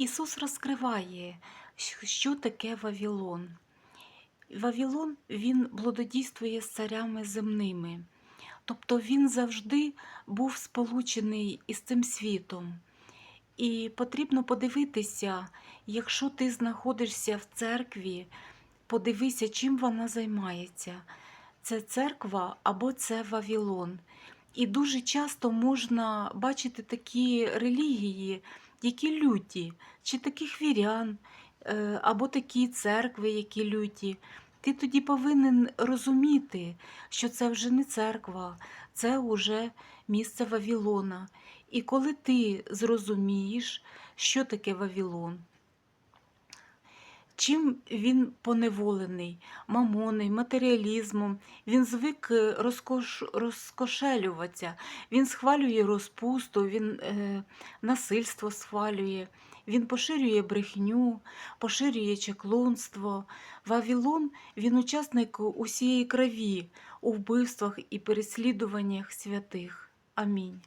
Ісус розкриває, що таке Вавилон. Вавилон він блудодійствує з царями земними. Тобто він завжди був сполучений із цим світом. І потрібно подивитися, якщо ти знаходишся в церкві, подивися, чим вона займається. Це церква або це Вавилон. І дуже часто можна бачити такі релігії, які люті, чи таких вірян, е, або такі церкви, які люті. Ти тоді повинен розуміти, що це вже не церква, це вже місце Вавилона. І коли ти зрозумієш, що таке Вавилон, чим він поневолений, мамоною, матеріалізмом, він звик е, розкош... розкошелюватися, він схвалює розпусту, він е, насильство схвалює, він поширює брехню, поширює чаклунство. Вавилон він учасник усієї крові у вбивствах і переслідуваннях святих. Амінь.